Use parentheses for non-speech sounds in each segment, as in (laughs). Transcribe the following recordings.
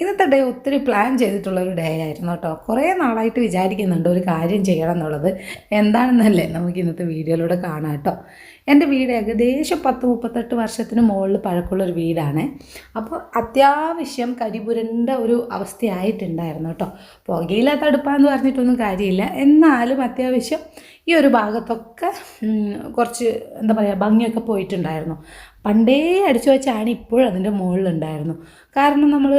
ഇന്നത്തെ ഡേ ഒത്തിരി പ്ലാൻ ചെയ്തിട്ടുള്ള ഒരു ഡേ ആയിരുന്നു കേട്ടോ കുറേ നാളായിട്ട് വിചാരിക്കുന്നുണ്ട് ഒരു കാര്യം ചെയ്യണം എന്നുള്ളത്. എന്താണെന്നല്ലേ നമുക്ക് ഇന്നത്തെ വീഡിയോയിലൂടെ കാണാം കേട്ടോ എന്റെ വീട് ഏകദേശം പത്ത് മുപ്പത്തെട്ട് വർഷത്തിന് മുകളിൽ പഴക്കമുള്ളൊരു വീടാണ്. അപ്പോൾ അത്യാവശ്യം കരിപുരണ്ട ഒരു അവസ്ഥയായിട്ടുണ്ടായിരുന്നു കേട്ടോ പുകയില്ലാത്ത അടുപ്പാന്ന് പറഞ്ഞിട്ടൊന്നും കാര്യമില്ല. എന്നാലും അത്യാവശ്യം ഈ ഒരു ഭാഗത്തൊക്കെ കുറച്ച് എന്താ പറയുക ഭംഗിയൊക്കെ പോയിട്ടുണ്ടായിരുന്നു. പണ്ടേ അടിച്ചു വെച്ചാണ് ഇപ്പോഴും അതിന്റെ മുകളിലുണ്ടായിരുന്നു. കാരണം നമ്മൾ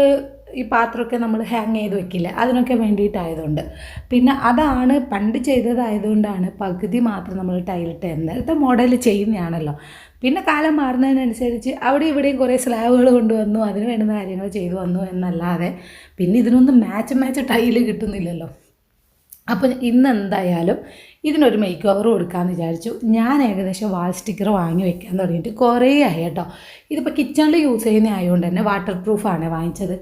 ഈ പാത്രമൊക്കെ നമ്മൾ ഹാങ് ചെയ്ത് വെക്കില്ല അതിനൊക്കെ വേണ്ടിയിട്ടായതുകൊണ്ട്. പിന്നെ അതാണ് പണ്ട് ചെയ്തതായതുകൊണ്ടാണ് പകുതി മാത്രം നമ്മൾ ടൈലിട്ട് എന്നിട്ട് മോഡൽ ചെയ്യുന്നതാണല്ലോ. പിന്നെ കാലം മാറുന്നതിനനുസരിച്ച് അവിടെ ഇവിടെയും കുറേ സ്ലാബുകൾ കൊണ്ടുവന്നു അതിന് വേണ്ടുന്ന കാര്യങ്ങൾ ചെയ്തു വന്നു എന്നല്ലാതെ പിന്നെ ഇതിനൊന്നും മാച്ച് മാച്ച് ടൈൽ കിട്ടുന്നില്ലല്ലോ. അപ്പോൾ ഇന്ന് എന്തായാലും ഇതിനൊരു മേക്ക് ഓവർ കൊടുക്കാമെന്ന് വിചാരിച്ചു. ഞാൻ ഏകദേശം വാൾ സ്റ്റിക്കർ വാങ്ങി വെക്കാൻ തുടങ്ങിയിട്ട് കുറേ ആയി കേട്ടോ. ഇതിപ്പോൾ കിച്ചണിൽ യൂസ് ചെയ്യുന്ന ആയതുകൊണ്ട് തന്നെ വാട്ടർ പ്രൂഫാണ് വാങ്ങിച്ചത്.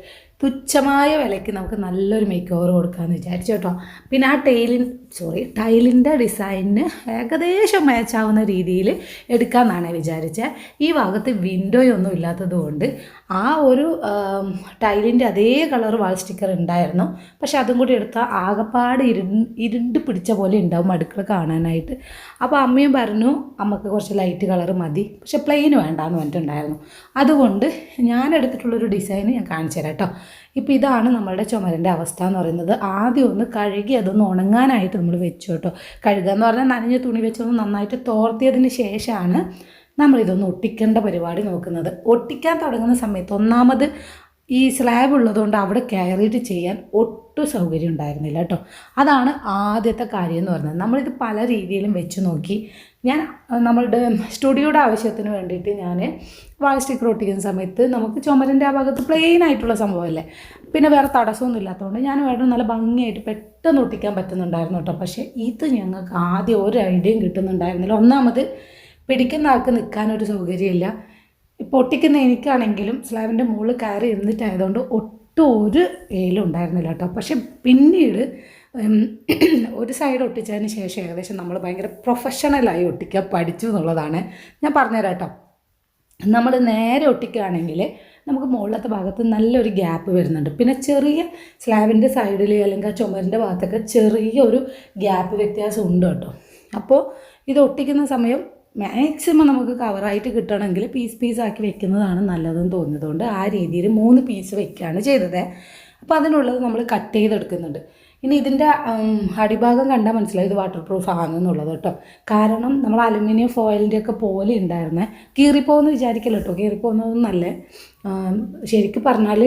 തുച്ഛമായ വിലയ്ക്ക് നമുക്ക് നല്ലൊരു മേക്ക് ഓവർ കൊടുക്കാമെന്ന് വിചാരിച്ചു കേട്ടോ. പിന്നെ ആ ടൈലിൻ സോറി ടൈലിന്റെ ഡിസൈനിന് ഏകദേശം മാച്ചാവുന്ന രീതിയിൽ എടുക്കാമെന്നാണ് വിചാരിച്ചത് ഈ ഭാഗത്ത് വിൻഡോയൊന്നും ഇല്ലാത്തതുകൊണ്ട് ആ ഒരു ടൈലിന്റെ അതേ കളർ വാൾ സ്റ്റിക്കർ ഉണ്ടായിരുന്നു. പക്ഷെ അതും കൂടി എടുത്താൽ ആകപ്പാട് ഇരു ഇരുണ്ട് പിടിച്ച പോലെ ഉണ്ടാവും അടുക്കള കാണാനായിട്ട്. അപ്പോൾ അമ്മയും പറഞ്ഞു അമ്മയ്ക്ക് കുറച്ച് ലൈറ്റ് കളർ മതി. പക്ഷെ പ്ലെയിൻ വേണ്ടാന്ന് പറഞ്ഞിട്ടുണ്ടായിരുന്നു. അതുകൊണ്ട് ഞാൻ എടുത്തിട്ടുള്ളൊരു ഡിസൈൻ ഞാൻ കാണിച്ചു തരാം കേട്ടോ. ഇപ്പോൾ ഇതാണ് നമ്മളുടെ ചുമരിന്റെ അവസ്ഥ എന്ന് പറയുന്നത്. ആദ്യം ഒന്ന് കഴുകി അതൊന്ന് ഉണങ്ങാനായിട്ട് നമ്മൾ വെച്ചു കേട്ടോ. കഴുകുക എന്ന് പറഞ്ഞാൽ നനഞ്ഞ തുണി വെച്ചൊന്ന് നന്നായിട്ട് തോർത്തിയതിന് ശേഷമാണ് നമ്മളിതൊന്ന് ഒട്ടിക്കേണ്ട പരിപാടി നോക്കുന്നത്. ഒട്ടിക്കാൻ തുടങ്ങുന്ന സമയത്ത് ഒന്നാമത് ഈ സ്ലാബ് ഉള്ളതുകൊണ്ട് അവിടെ കയറിയിട്ട് ചെയ്യാൻ ഒട്ടും സൗകര്യം ഉണ്ടായിരുന്നില്ല കേട്ടോ. അതാണ് ആദ്യത്തെ കാര്യം എന്ന് പറയുന്നത്. നമ്മളിത് പല രീതിയിലും വെച്ച് നോക്കി. ഞാൻ നമ്മളുടെ സ്റ്റുഡിയോയുടെ ആവശ്യത്തിന് വേണ്ടിയിട്ട് ഞാൻ വാൾ സ്റ്റിക്കർ ഒട്ടിക്കുന്ന സമയത്ത് നമുക്ക് ചുമരിന്റെ ആ ഭാഗത്ത് പ്ലെയിൻ ആയിട്ടുള്ള സംഭവമല്ലേ? പിന്നെ വേറെ തടസ്സമൊന്നും ഇല്ലാത്തതുകൊണ്ട് ഞാൻ വേണം നല്ല ഭംഗിയായിട്ട് പെട്ടെന്ന് ഒട്ടിക്കാൻ പറ്റുന്നുണ്ടായിരുന്നു കേട്ടോ. പക്ഷേ ഇത് ഞങ്ങൾക്ക് ആദ്യം ഒരു ഐഡിയയും കിട്ടുന്നുണ്ടായിരുന്നില്ല. ഒന്നാമത് പിടിക്കുന്ന ആൾക്ക് നിൽക്കാനൊരു സൗകര്യമില്ല. ഇപ്പോൾ ഒട്ടിക്കുന്ന എനിക്കാണെങ്കിലും സ്ലാബിന്റെ മുകളിൽ കയറി ഇരുന്നിട്ടായതുകൊണ്ട് ഒട്ടും ഒരു ഏലും ഉണ്ടായിരുന്നില്ല കേട്ടോ. പക്ഷെ പിന്നീട് ഒരു സൈഡ് ഒട്ടിച്ചതിന് ശേഷം ഏകദേശം നമ്മൾ ഭയങ്കര പ്രൊഫഷണലായി ഒട്ടിക്കാൻ പഠിച്ചു എന്നുള്ളതാണ് ഞാൻ പറഞ്ഞുതരാം കേട്ടോ. നമ്മൾ നേരെ ഒട്ടിക്കുകയാണെങ്കിൽ നമുക്ക് മുകളിലത്തെ ഭാഗത്ത് നല്ലൊരു ഗ്യാപ്പ് വരുന്നുണ്ട്. പിന്നെ ചെറിയ സ്ലാബിന്റെ സൈഡിൽ അല്ലെങ്കിൽ ആ ചുമരിന്റെ ഭാഗത്തൊക്കെ ചെറിയൊരു ഗ്യാപ്പ് വ്യത്യാസം ഉണ്ട് കേട്ടോ. അപ്പോൾ ഇത് ഒട്ടിക്കുന്ന സമയം മാക്സിമം നമുക്ക് കവറായിട്ട് കിട്ടണമെങ്കിൽ പീസ് പീസ് ആക്കി വെക്കുന്നതാണ് നല്ലതെന്ന് തോന്നിയതുകൊണ്ട് ആ രീതിയിൽ മൂന്ന് പീസ് വെക്കുകയാണ് ചെയ്തത്. അപ്പോൾ അതിനുള്ളത് നമ്മൾ കട്ട് ചെയ്തെടുക്കുന്നുണ്ട്. ഇനി ഇതിന്റെ അടിഭാഗം കണ്ടാൽ മനസ്സിലായി ഇത് വാട്ടർ പ്രൂഫ് ആണെന്നുള്ളത് കേട്ടോ. കാരണം നമ്മൾ അലുമിനിയം ഫോയിലിന്റെ ഒക്കെ പോലെ ഉണ്ടായിരുന്നത് കീറിപ്പോകുമെന്ന് വിചാരിക്കല്ലോ കേട്ടോ. കീറിപ്പോകുന്നതൊന്നല്ല ശരിക്കും പറഞ്ഞാൽ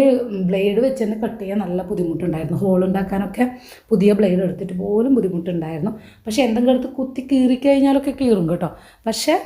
ബ്ലേഡ് വെച്ച് തന്നെ കട്ട് ചെയ്യാൻ നല്ല ബുദ്ധിമുട്ടുണ്ടായിരുന്നു. ഹോൾ ഉണ്ടാക്കാനൊക്കെ പുതിയ ബ്ലേഡ് എടുത്തിട്ട് പോലും ബുദ്ധിമുട്ടുണ്ടായിരുന്നു. പക്ഷേ എന്തെങ്കിലും എടുത്ത് കുത്തി കീറിക്കഴിഞ്ഞാലൊക്കെ കീറും കേട്ടോ. പക്ഷേ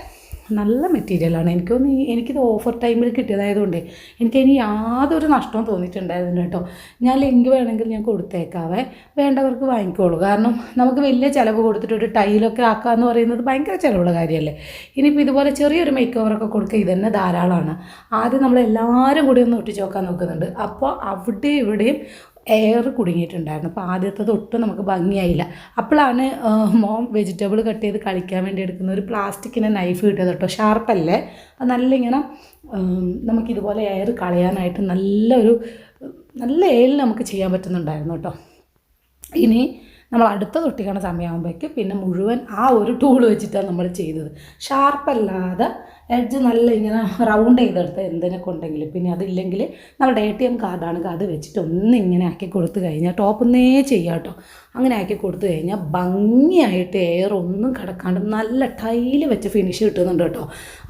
നല്ല മെറ്റീരിയലാണ് എനിക്കൊന്ന് ഈ- എനിക്കിത് ഓഫർ ടൈമിൽ കിട്ടിയതായതുകൊണ്ട് എനിക്ക് ഇനി യാതൊരു നഷ്ടവും തോന്നിയിട്ടുണ്ടായിരുന്നു കേട്ടോ. ഞാൻ ലിങ്ക് വേണമെങ്കിൽ ഞാൻ കൊടുത്തേക്കാവേ. വേണ്ടവർക്ക് വാങ്ങിക്കോളൂ. കാരണം നമുക്ക് വലിയ ചിലവ് കൊടുത്തിട്ട് ഒരു ടൈലൊക്കെ ആക്കുക എന്ന് പറയുന്നത് ഭയങ്കര ചിലവുള്ള കാര്യമല്ലേ? ഇനിയിപ്പോൾ ഇതുപോലെ ചെറിയൊരു മേക്ക് ഓവറൊക്കെ കൊടുക്കുക ഇതന്നെ ധാരാളമാണ്. ആദ്യം നമ്മൾ എല്ലാവരും കൂടി ഒന്ന് ഒട്ടിച്ച് നോക്കാൻ നോക്കുന്നുണ്ട്. അപ്പോൾ അവിടെ ഇവിടെയും എയർ കുടുങ്ങിയിട്ടുണ്ടായിരുന്നു. അപ്പോൾ ആദ്യത്തെ ഒട്ടും നമുക്ക് ഭംഗിയായില്ല. അപ്പോഴാണ് മോം വെജിറ്റബിൾ കട്ട് ചെയ്ത് കളിക്കാൻ വേണ്ടി എടുക്കുന്ന ഒരു പ്ലാസ്റ്റിക്കിന്റെ നൈഫ് കിട്ടിയത് കേട്ടോ. ഷാർപ്പല്ലേ അത് നല്ല ഇങ്ങനെ നമുക്കിതുപോലെ എയർ കളയാനായിട്ട് നല്ലൊരു നല്ല എയിൽ നമുക്ക് ചെയ്യാൻ പറ്റുന്നുണ്ടായിരുന്നു കേട്ടോ. ഇനി നമ്മൾ അടുത്ത തൊട്ടിക്കണ സമയമാകുമ്പോഴേക്ക് പിന്നെ മുഴുവൻ ആ ഒരു ടൂൾ വെച്ചിട്ടാണ് നമ്മൾ ചെയ്തത്. ഷാർപ്പല്ലാതെ എഡ്ജ് നല്ല ഇങ്ങനെ റൗണ്ട് ചെയ്തെടുത്ത് എന്തിനൊക്കെ കൊണ്ടെങ്കിലും. പിന്നെ അതില്ലെങ്കിൽ നമ്മുടെ എ ടി എം കാർഡാണെങ്കിൽ അത് വെച്ചിട്ട് ഒന്ന് ഇങ്ങനെ ആക്കി കൊടുത്തു കഴിഞ്ഞാൽ ടോപ്പ് ഒന്നേ ചെയ്യാം കേട്ടോ. അങ്ങനെ ആക്കി കൊടുത്തു കഴിഞ്ഞാൽ ഭംഗിയായിട്ട് എയർ ഒന്നും കിടക്കാണ്ട് നല്ല ടൈൽ വെച്ച് ഫിനിഷ് കിട്ടുന്നുണ്ട് കേട്ടോ.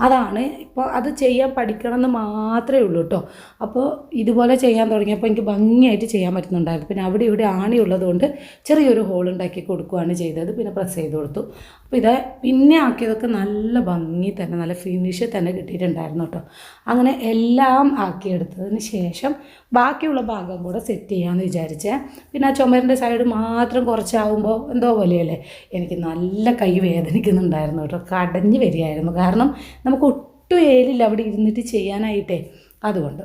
അതാണ് ഇപ്പോൾ അത് ചെയ്യാൻ പഠിക്കണം എന്ന് മാത്രമേ ഉള്ളൂ കേട്ടോ. അപ്പോൾ ഇതുപോലെ ചെയ്യാൻ തുടങ്ങിയപ്പോൾ എനിക്ക് ഭംഗിയായിട്ട് ചെയ്യാൻ പറ്റുന്നുണ്ടായിരുന്നു. പിന്നെ അവിടെ ഇവിടെ ആണി ഉള്ളതുകൊണ്ട് ചെറിയൊരു ഹോൾ ഉണ്ടാക്കി കൊടുക്കുകയാണ് ചെയ്തത്. പിന്നെ പ്രസ് ചെയ്ത് കൊടുത്തു. അപ്പോൾ ഇത് പിന്നെ ആക്കിയതൊക്കെ നല്ല ഭംഗി തന്നെ നല്ല ഫിനിഷ് തന്നെ കിട്ടിയിട്ടുണ്ടായിരുന്നു കേട്ടോ. അങ്ങനെ എല്ലാം ആക്കിയെടുത്തതിന് ശേഷം ബാക്കിയുള്ള ഭാഗം കൂടെ സെറ്റ് ചെയ്യാമെന്ന് വിചാരിച്ചേ. പിന്നെ ആ ചുമരിന്റെ സൈഡ് മാത്രം കുറച്ചാകുമ്പോൾ എന്തോ പോലെയല്ലേ? എനിക്ക് നല്ല കൈ വേദനിക്കുന്നുണ്ടായിരുന്നു കേട്ടോ. കടഞ്ഞ് വരികയായിരുന്നു. കാരണം നമുക്ക് ഒട്ടും ഏലില്ല അവിടെ ഇരുന്നിട്ട് ചെയ്യാനായിട്ടേ. അതുകൊണ്ട്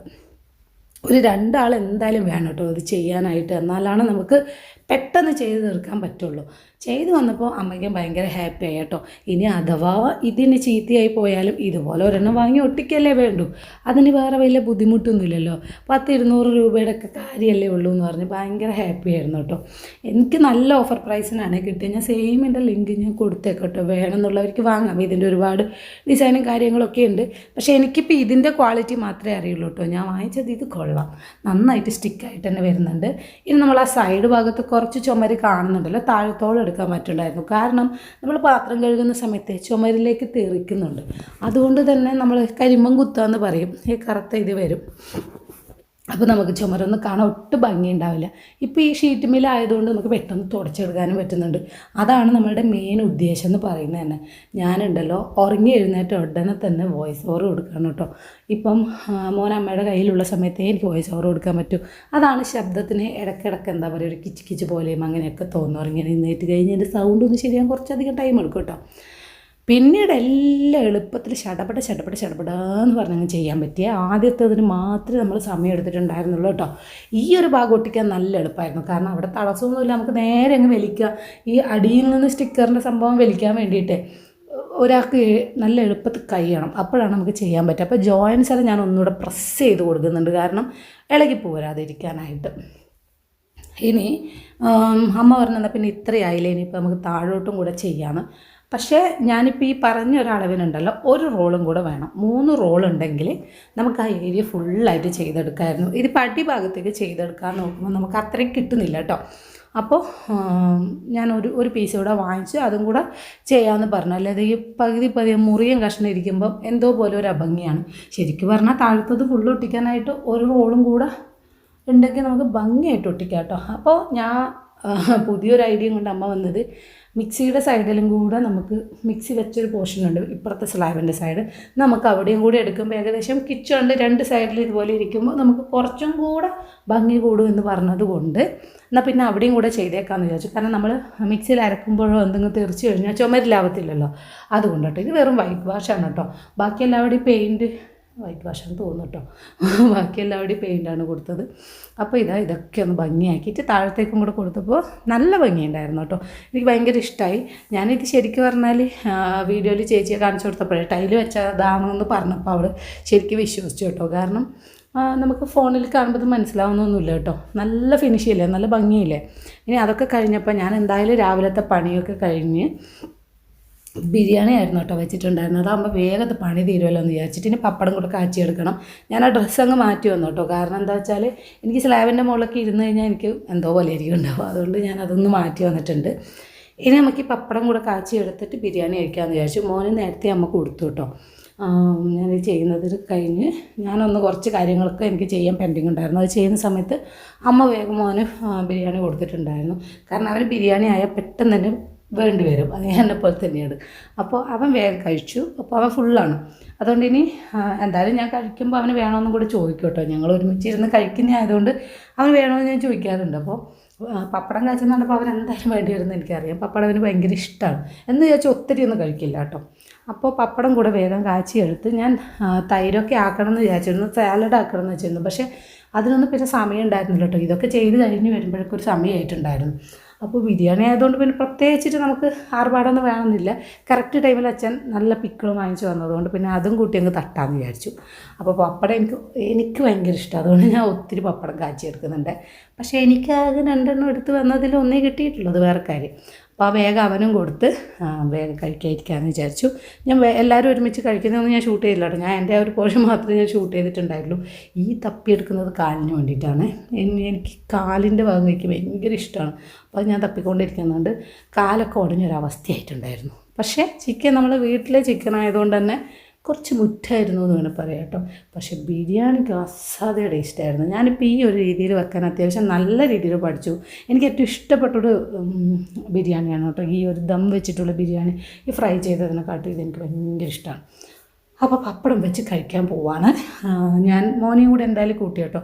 ഒരു രണ്ടാൾ എന്തായാലും വേണം കേട്ടോ അത് ചെയ്യാനായിട്ട്. എന്നാലാണ് നമുക്ക് പെട്ടെന്ന് ചെയ്ത് തീർക്കാൻ പറ്റുള്ളൂ. ചെയ്ത് വന്നപ്പോൾ അമ്മയ്ക്ക് ഭയങ്കര ഹാപ്പി ആയി കേട്ടോ. ഇനി അഥവാ ഇതിന് ചീത്തയായി പോയാലും ഇതുപോലെ ഒരെണ്ണം വാങ്ങി ഒട്ടിക്കല്ലേ വേണ്ടൂ. അതിന് വേറെ വലിയ ബുദ്ധിമുട്ടൊന്നുമില്ലല്ലോ. പത്ത് ഇരുന്നൂറ് രൂപയുടെ ഒക്കെ കാര്യമല്ലേ ഉള്ളൂ എന്ന് പറഞ്ഞ് ഭയങ്കര ഹാപ്പി ആയിരുന്നു കേട്ടോ. എനിക്ക് നല്ല ഓഫർ പ്രൈസിനാണ് കിട്ടിയത്. ഞാൻ സെയിമിന്റെ ലിങ്ക് ഞാൻ കൊടുത്തേക്കോട്ടോ വേണമെന്നുള്ളവർക്ക് വാങ്ങാം. ഇതിന്റെ ഒരുപാട് ഡിസൈനും കാര്യങ്ങളൊക്കെ ഉണ്ട്. പക്ഷേ എനിക്കിപ്പോൾ ഇതിന്റെ ക്വാളിറ്റി മാത്രമേ അറിയുള്ളൂ കേട്ടോ. ഞാൻ വാങ്ങിച്ചത് ഇത് കൊള്ളാം. നന്നായിട്ട് സ്റ്റിക്കായിട്ട് തന്നെ വരുന്നുണ്ട്. ഇനി നമ്മൾ ആ സൈഡ് ഭാഗത്ത് കുറച്ച് ചുമര് കാണുന്നുണ്ടല്ലോ താഴത്തോളം എടുക്കാൻ പറ്റുണ്ടായിരുന്നു കാരണം നമ്മൾ പാത്രം കഴുകുന്ന സമയത്ത് ചുമരിലേക്ക് തെറിക്കുന്നുണ്ട്. അതുകൊണ്ട് തന്നെ നമ്മൾ കരിമ്പം കുത്തുക എന്ന് പറയും. ഈ കറുത്ത ഇത് വരും. അപ്പോൾ നമുക്ക് ചുമരൊന്നും കാണാൻ ഒട്ടും ഭംഗി ഉണ്ടാവില്ല ഇപ്പോൾ ഈ ഷീറ്റ് മില്ലായതുകൊണ്ട് നമുക്ക് പെട്ടെന്ന് തുടച്ചെടുക്കാനും പറ്റുന്നുണ്ട്. അതാണ് നമ്മളുടെ മെയിൻ ഉദ്ദേശം എന്ന് പറയുന്നത് തന്നെ. ഞാനുണ്ടല്ലോ ഉറങ്ങി എഴുന്നേറ്റ ഉടനെ തന്നെ വോയിസ് ഓവർ കൊടുക്കണം കേട്ടോ. ഇപ്പം മോൻ അമ്മയുടെ കയ്യിലുള്ള സമയത്തേ എനിക്ക് വോയിസ് ഓവർ കൊടുക്കാൻ പറ്റൂ. അതാണ് ശബ്ദത്തിന് ഇടയ്ക്കിടയ്ക്ക് എന്താ പറയുക ഒരു കിച്ച് കിച്ച് പോലെയും അങ്ങനെയൊക്കെ തോന്നുന്നു ഉറങ്ങി എഴുന്നേറ്റ് കഴിഞ്ഞ് എന്റെ സൗണ്ട് ഒന്ന് ശരിയാകാൻ കുറച്ചധികം ടൈം എടുക്കും കേട്ടോ. പിന്നീട് എല്ലാം എളുപ്പത്തിൽ ചടപട ചടപട ചടപടാന്ന് പറഞ്ഞങ്ങ് ചെയ്യാൻ പറ്റിയ ആദ്യത്തേതിന് മാത്രമേ നമ്മൾ സമയം എടുത്തിട്ടുണ്ടായിരുന്നുള്ളൂ കേട്ടോ. ഈ ഒരു ഭാഗം ഒട്ടിക്കാൻ നല്ല എളുപ്പമായിരുന്നു. കാരണം അവിടെ തടസ്സമൊന്നുമില്ല നമുക്ക് നേരെ അങ്ങ് വലിക്കുക. ഈ അടിയിൽ നിന്ന് സ്റ്റിക്കറിന്റെ സംഭവം വലിക്കാൻ വേണ്ടിയിട്ട് ഒരാൾക്ക് നല്ല എളുപ്പത്തിൽ കഴിയണം അപ്പോഴാണ് നമുക്ക് ചെയ്യാൻ പറ്റുക. അപ്പോൾ ജോയിൻസ് എല്ലാം ഞാൻ ഒന്നുകൂടെ പ്രസ് ചെയ്ത് കൊടുക്കുന്നുണ്ട്. കാരണം ഇളകി പോരാതിരിക്കാനായിട്ട്. ഇനി അമ്മ പറഞ്ഞാൽ പിന്നെ ഇത്രയായില്ലേ. ഇനിയിപ്പോൾ നമുക്ക് താഴോട്ടും കൂടെ ചെയ്യാമെന്ന് പക്ഷേ ഞാനിപ്പോൾ ഈ പറഞ്ഞ ഒരളവിനുണ്ടല്ലോ ഒരു റോളും കൂടെ വേണം. മൂന്ന് റോൾ ഉണ്ടെങ്കിൽ നമുക്ക് ആ ഏരിയ ഫുള്ളായിട്ട് ചെയ്തെടുക്കാമായിരുന്നു ഇതിപ്പോൾ അടിഭാഗത്തേക്ക് ചെയ്തെടുക്കാൻ നോക്കുമ്പോൾ നമുക്ക് അത്രയും കിട്ടുന്നില്ല കേട്ടോ. അപ്പോൾ ഞാൻ ഒരു ഒരു പീസ് കൂടെ വാങ്ങിച്ച് അതും കൂടെ ചെയ്യാമെന്ന് പറഞ്ഞു. അല്ലാതെ ഈ പകുതി പകുതി മുറിയും കഷ്ണം ഇരിക്കുമ്പം എന്തോ പോലെ ഒരു അഭംഗിയാണ്. ശരിക്കും പറഞ്ഞാൽ താഴത്തത് ഫുള്ള് ഒട്ടിക്കാനായിട്ട് ഒരു റോളും കൂടെ ഉണ്ടെങ്കിൽ നമുക്ക് ഭംഗിയായിട്ട് ഒട്ടിക്കാം കേട്ടോ. അപ്പോൾ ഞാൻ പുതിയൊരു ഐഡിയ കൊണ്ട് അമ്മ വന്നത് മിക്സിയുടെ സൈഡിലും കൂടെ നമുക്ക് മിക്സി വെച്ചൊരു പോർഷൻ ഉണ്ട് ഇപ്പുറത്തെ സ്ലാബിന്റെ സൈഡ് നമുക്ക് അവിടെയും കൂടി എടുക്കുമ്പോൾ ഏകദേശം കിച്ചണിൽ രണ്ട് സൈഡിൽ ഇതുപോലെ ഇരിക്കുമ്പോൾ നമുക്ക് കുറച്ചും കൂടെ ഭംഗി കൂടും എന്ന് പറഞ്ഞത് കൊണ്ട് എന്നാൽ പിന്നെ അവിടെയും കൂടെ ചെയ്തേക്കാമെന്ന് വിചാരിച്ചു. കാരണം നമ്മൾ മിക്സിയിൽ അരക്കുമ്പോഴോ എന്തെങ്കിലും തെറിച്ച് കഴിഞ്ഞാൽ ചുമരിലാവത്തില്ലല്ലോ. അതുകൊണ്ട് കേട്ടോ ഇത് വെറും വൈറ്റ് വാഷാണ് കേട്ടോ. ബാക്കി അവിടെ പെയിന്റ് വൈറ്റ് വാഷാന്ന് തോന്നുന്നു കേട്ടോ ബാക്കി എല്ലാവരുടെയും പെയിന്റാണ് കൊടുത്തത്. അപ്പോൾ ഇതാ ഇതൊക്കെ ഒന്ന് ഭംഗിയാക്കിയിട്ട് താഴത്തേക്കും കൂടെ കൊടുത്തപ്പോൾ നല്ല ഭംഗിയുണ്ടായിരുന്നു കേട്ടോ. എനിക്ക് ഭയങ്കര ഇഷ്ടമായി ഞാനിത് ശരിക്കും പറഞ്ഞാൽ വീഡിയോയിൽ ചേച്ചിയെ കാണിച്ചു കൊടുത്തപ്പോഴേ ടൈൽ വെച്ചതാണെന്ന് പറഞ്ഞപ്പോൾ അവൾ ശരിക്കും വിശ്വസിച്ചു കേട്ടോ. കാരണം നമുക്ക് ഫോണിൽ കാണുമ്പോൾ മനസ്സിലാവുന്നൊന്നുമില്ല കേട്ടോ. നല്ല ഫിനിഷ് ഇല്ലേ? നല്ല ഭംഗിയില്ലേ? ഇനി അതൊക്കെ കഴിഞ്ഞപ്പോൾ ഞാൻ എന്തായാലും രാവിലത്തെ പണിയൊക്കെ കഴിഞ്ഞ് ബിരിയാണി ആയിരുന്നു കേട്ടോ വെച്ചിട്ടുണ്ടായിരുന്നത്. അതാകുമ്പോൾ വേഗത്തെ പണി തീരുമല്ലോ എന്ന് വിചാരിച്ചിട്ട് ഇനി പപ്പടം കൂടെ കാച്ചിയെടുക്കണം ഞാൻ ആ ഡ്രസ്സ് അങ്ങ് മാറ്റി വന്നു കേട്ടോ. കാരണം എന്താ വെച്ചാൽ എനിക്ക് സ്ലാബിന്റെ മുകളിലൊക്കെ ഇരുന്ന് കഴിഞ്ഞാൽ എനിക്ക് എന്തോ പോലെ ആയിരിക്കും ഉണ്ടാവും അതുകൊണ്ട് ഞാൻ അതൊന്ന് മാറ്റി വന്നിട്ടുണ്ട്. ഇനി നമുക്ക് ഈ പപ്പടം കൂടെ കാച്ചി എടുത്തിട്ട് ബിരിയാണി കഴിക്കാമെന്ന് വിചാരിച്ചു. മോന് നേരത്തെ അമ്മ കൊടുത്തു കേട്ടോ. ഞാൻ ഇത് ചെയ്യുന്നത് കഴിഞ്ഞ് ഞാനൊന്ന് കുറച്ച് കാര്യങ്ങളൊക്കെ എനിക്ക് ചെയ്യാൻ പെൻഡിങ് ഉണ്ടായിരുന്നു. അത് ചെയ്യുന്ന സമയത്ത് അമ്മ വേഗം മോന് ബിരിയാണി കൊടുത്തിട്ടുണ്ടായിരുന്നു. കാരണം അവർ ബിരിയാണി ആയാൽ പെട്ടെന്ന് തന്നെ വേണ്ടി വരും. അത് എന്നെ പോലെ തന്നെയാണ്. അപ്പോൾ അവൻ വേഗം കഴിച്ചു. അപ്പോൾ അവൻ ഫുള്ളാണ്. അതുകൊണ്ട് ഇനി എന്തായാലും ഞാൻ കഴിക്കുമ്പോൾ അവന് വേണമെന്നും കൂടി ചോദിക്കും കേട്ടോ ഞങ്ങൾ ഒരുമിച്ച് ഇരുന്ന് കഴിക്കുന്ന ആയതുകൊണ്ട് അവൻ വേണമെന്ന് ഞാൻ ചോദിക്കാറുണ്ട്. അപ്പോൾ പപ്പടം കാച്ചെന്ന് പറഞ്ഞപ്പോൾ അവൻ എന്തായാലും വേണ്ടി വരുമെന്ന് എനിക്കറിയാം. പപ്പടം അവന് ഭയങ്കര ഇഷ്ടമാണ് എന്ന് ചോദിച്ചാൽ ഒത്തിരി ഒന്നും കഴിക്കില്ല കേട്ടോ. അപ്പോൾ പപ്പടം കൂടെ വേഗം കാച്ചി എടുത്ത് ഞാൻ തൈരൊക്കെ ആക്കണം എന്ന് വിചാരിച്ചിരുന്നു. സാലഡ് ആക്കണം എന്ന് വെച്ചിരുന്നു. പക്ഷേ അതിനൊന്നും പിന്നെ സമയം ഉണ്ടായിരുന്നില്ല കേട്ടോ. ഇതൊക്കെ ചെയ്ത് കഴിഞ്ഞ് വരുമ്പോഴേക്കൊരു സമയമായിട്ടുണ്ടായിരുന്നു. അപ്പോൾ ബിരിയാണി ആയതുകൊണ്ട് പിന്നെ പ്രത്യേകിച്ചിട്ട് നമുക്ക് ആർഭാടൊന്നും വേണമെന്നില്ല. കറക്റ്റ് ടൈമിൽ അച്ഛൻ നല്ല പിക്കിളും വാങ്ങിച്ചു വന്നതുകൊണ്ട് പിന്നെ അതും കൂട്ടി അങ്ങ് തട്ടാന്ന് വിചാരിച്ചു. അപ്പോൾ പപ്പടം എനിക്ക് എനിക്ക് ഭയങ്കര ഇഷ്ടം. അതുകൊണ്ട് ഞാൻ ഒത്തിരി പപ്പടം കാച്ചി എടുക്കുന്നുണ്ട് പക്ഷേ എനിക്ക് ആകെ രണ്ടെണ്ണം എടുത്ത് വന്നതിൽ ഒന്നേ കിട്ടിയിട്ടുള്ളൂ. അത് വേറെ കാര്യം. അപ്പോൾ ആ വേഗം അവനും കൊടുത്ത് വേഗം കഴിക്കാതിരിക്കാമെന്ന് വിചാരിച്ചു. ഞാൻ എല്ലാവരും ഒരുമിച്ച് കഴിക്കുന്നതൊന്നും ഞാൻ ഷൂട്ട് ചെയ്തില്ല ഞാൻ എന്റെ ആ ഒരു പോഷൻ മാത്രമേ ഞാൻ ഷൂട്ട് ചെയ്തിട്ടുണ്ടായിട്ടുള്ളൂ ഈ തപ്പിയെടുക്കുന്നത് കാലിന് വേണ്ടിയിട്ടാണ്. എനി- എനിക്ക് കാലിന്റെ ഭാഗം എനിക്ക് ഭയങ്കര ഇഷ്ടമാണ്. അപ്പോൾ ഞാൻ തപ്പിക്കൊണ്ടിരിക്കുന്നുണ്ട് കാലൊക്കെ ഉടഞ്ഞൊരവസ്ഥയായിട്ടുണ്ടായിരുന്നു പക്ഷേ ചിക്കൻ നമ്മൾ വീട്ടിലെ ചിക്കൻ ആയതുകൊണ്ട് തന്നെ കുറച്ച് മുറ്റായിരുന്നു എന്ന് വേണം പറയാം കേട്ടോ. പക്ഷേ ബിരിയാണിക്ക് അസാധ്യ ടേസ്റ്റായിരുന്നു ഞാനിപ്പോൾ ഈ ഒരു രീതിയിൽ വെക്കാൻ അത്യാവശ്യം നല്ല രീതിയിൽ പഠിച്ചു. എനിക്ക് ഏറ്റവും ഇഷ്ടപ്പെട്ടൊരു ബിരിയാണിയാണ് കേട്ടോ. ഈ ഒരു ദം വെച്ചിട്ടുള്ള ബിരിയാണി. ഈ ഫ്രൈ ചെയ്തതിനെക്കാട്ടും ഇതെനിക്ക് ഭയങ്കര ഇഷ്ടമാണ് അപ്പോൾ പപ്പടം വെച്ച് കഴിക്കാൻ പോവാണ്. ഞാൻ മോനെയും കൂടെ എന്തായാലും കൂട്ടി കേട്ടോ.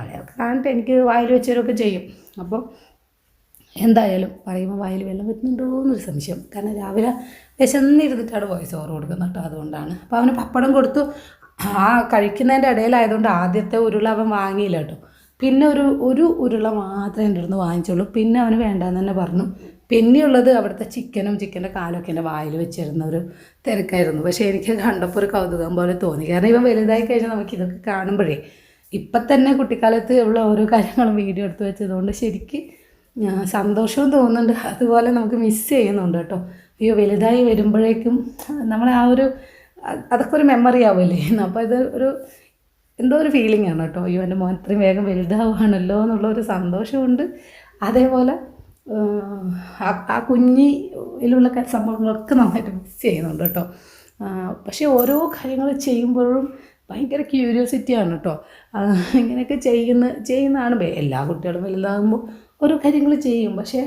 അയാൾക്ക് കാണിട്ട് എനിക്ക് വായിൽ വെച്ചവരൊക്കെ ചെയ്യും. അപ്പോൾ എന്തായാലും പറയുമ്പോൾ വായിൽ വെള്ളം വരുന്നുണ്ടോ എന്നൊരു സംശയം. കാരണം രാവിലെ വിശന്നിരുന്നിട്ടാണ് വോയിസ് ഓവർ കൊടുക്കുന്നത് കേട്ടോ അതുകൊണ്ടാണ്. അപ്പോൾ അവന് പപ്പടം കൊടുത്തു. ആ കഴിക്കുന്നതിന്റെ ഇടയിലായതുകൊണ്ട് ആദ്യത്തെ ഉരുള അവൻ വാങ്ങിയില്ല കേട്ടോ. പിന്നെ ഒരു ഒരു ഉരുള മാത്രമേ എന്റെ അടുത്ത് വാങ്ങിച്ചുള്ളൂ. പിന്നെ അവന് വേണ്ടാന്ന് തന്നെ പറഞ്ഞു. പിന്നെയുള്ളത് അവിടുത്തെ ചിക്കനും ചിക്കന്റെ കാലൊക്കെ എന്റെ വായിൽ വെച്ചിരുന്ന ഒരു തിരക്കായിരുന്നു. പക്ഷേ എനിക്ക് കണ്ടപ്പോൾ ഒരു കൗതുകം പോലെ തോന്നി. കാരണം ഇവൻ വലുതായി കഴിഞ്ഞാൽ നമുക്ക് ഇതൊക്കെ കാണുമ്പോഴേ ഇപ്പം തന്നെ കുട്ടിക്കാലത്ത് ഉള്ള ഓരോ കാര്യങ്ങളും വീഡിയോ എടുത്ത് വെച്ചതുകൊണ്ട് ശരിക്ക് സന്തോഷവും തോന്നുന്നുണ്ട്. അതുപോലെ നമുക്ക് മിസ് ചെയ്യുന്നുണ്ട് കേട്ടോ. അയ്യോ വലുതായി വരുമ്പോഴേക്കും നമ്മൾ ആ ഒരു അതൊക്കെ ഒരു മെമ്മറി ആവുമല്ലേ? (laughs) അപ്പോൾ ഇത് ഒരു എന്തോ ഒരു ഫീലിംഗ് ആണ് കേട്ടോ. അയ്യോ എന്റെ മോൻ ഇത്രയും വേഗം വലുതാവുകയാണല്ലോ എന്നുള്ള ഒരു സന്തോഷമുണ്ട്. അതേപോലെ ആ കുഞ്ഞി കുഞ്ഞിലുള്ള സംഭവങ്ങളൊക്കെ നന്നായിട്ട് മിസ് ചെയ്യുന്നുണ്ട് കേട്ടോ. പക്ഷേ ഓരോ കാര്യങ്ങൾ ചെയ്യുമ്പോഴും ഭയങ്കര ക്യൂരിയോസിറ്റിയാണ് കേട്ടോ. ഇങ്ങനെയൊക്കെ ചെയ്യുന്ന ചെയ്യുന്നതാണ്. എല്ലാ കുട്ടികളും വലുതാകുമ്പോൾ ഓരോ കാര്യങ്ങൾ ചെയ്യും. പക്ഷേ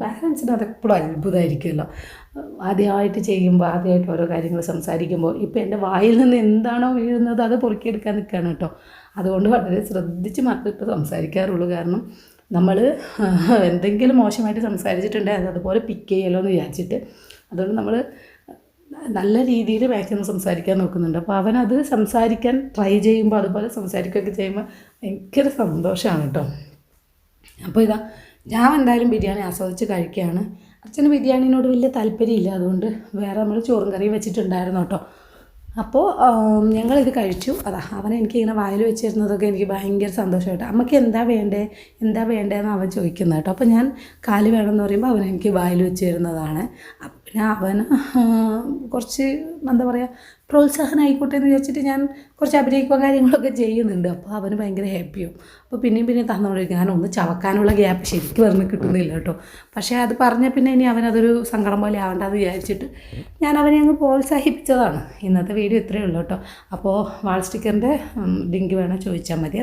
പാരൻസിന് അതെപ്പോഴും അത്ഭുതമായിരിക്കുമല്ലോ ആദ്യമായിട്ട് ചെയ്യുമ്പോൾ ആദ്യമായിട്ട് ഓരോ കാര്യങ്ങൾ സംസാരിക്കുമ്പോൾ ഇപ്പോൾ എന്റെ വായിൽ നിന്ന് എന്താണോ വീഴുന്നത് അത് പൊറുക്കിയെടുക്കാൻ നിൽക്കുകയാണ് കേട്ടോ. അതുകൊണ്ട് വളരെ ശ്രദ്ധിച്ച് മാത്രമേ ഇപ്പോൾ സംസാരിക്കാറുള്ളൂ. കാരണം നമ്മൾ എന്തെങ്കിലും മോശമായിട്ട് സംസാരിച്ചിട്ടുണ്ടെങ്കിൽ അത് അതുപോലെ പിക്ക് ചെയ്യലോ എന്ന് വിചാരിച്ചിട്ട് അതുകൊണ്ട് നമ്മൾ നല്ല രീതിയിൽ മാക്സിമം സംസാരിക്കാൻ നോക്കുന്നുണ്ട്. അപ്പോൾ അവനത് സംസാരിക്കാൻ ട്രൈ ചെയ്യുമ്പോൾ അതുപോലെ സംസാരിക്കുകയൊക്കെ ചെയ്യുമ്പോൾ ഭയങ്കര സന്തോഷമാണ് കേട്ടോ. അപ്പോൾ ഇതാ ഞാൻ എന്തായാലും ബിരിയാണി ആസ്വദിച്ച് കഴിക്കുകയാണ്. അച്ഛന് ബിരിയാണിനോട് വലിയ താല്പര്യമില്ല അതുകൊണ്ട് വേറെ നമ്മൾ ചോറും കറിയും വെച്ചിട്ടുണ്ടായിരുന്നു കേട്ടോ. അപ്പോൾ ഞങ്ങളിത് കഴിച്ചു. അതാ അവൻ എനിക്ക് ഇങ്ങനെ വായിൽ വെച്ചിരുന്നതൊക്കെ എനിക്ക് ഭയങ്കര സന്തോഷമായിട്ട്. അമ്മയ്ക്ക് എന്താ വേണ്ടേ എന്താ വേണ്ടതെന്ന് അവൻ ചോദിക്കുന്നത് കേട്ടോ. അപ്പോൾ ഞാൻ കാൽ വേണമെന്ന് പറയുമ്പോൾ അവൻ എനിക്ക് വായിൽ വെച്ച് തരുന്നതാണ് അപ്പം പിന്നെ അവൻ കുറച്ച് എന്താ പറയുക പ്രോത്സാഹനം ആയിക്കോട്ടെ എന്ന് വിചാരിച്ചിട്ട് ഞാൻ കുറച്ച് അഭിനയിക്കുക കാര്യങ്ങളൊക്കെ ചെയ്യുന്നുണ്ട്. അപ്പോൾ അവന് ഭയങ്കര ഹാപ്പിയും അപ്പോൾ പിന്നെയും പിന്നെയും തന്നുകൊണ്ടിരിക്കും ഞാൻ ഒന്ന് ചവക്കാനുള്ള ഗ്യാപ്പ് ശരിക്കും പറഞ്ഞ് കിട്ടുന്നില്ല കേട്ടോ. പക്ഷേ അത് പറഞ്ഞ പിന്നെ ഇനി അവനതൊരു സങ്കടം പോലെ ആവണ്ടെന്ന് വിചാരിച്ചിട്ട് ഞാൻ അവനെ അങ്ങ് പ്രോത്സാഹിപ്പിച്ചതാണ്. ഇന്നത്തെ വീഡിയോ ഇത്രയേ ഉള്ളൂ കേട്ടോ. അപ്പോൾ വാൾ സ്റ്റിക്കറിന്റെ ലിങ്ക് വേണം ചോദിച്ചാൽ മതി.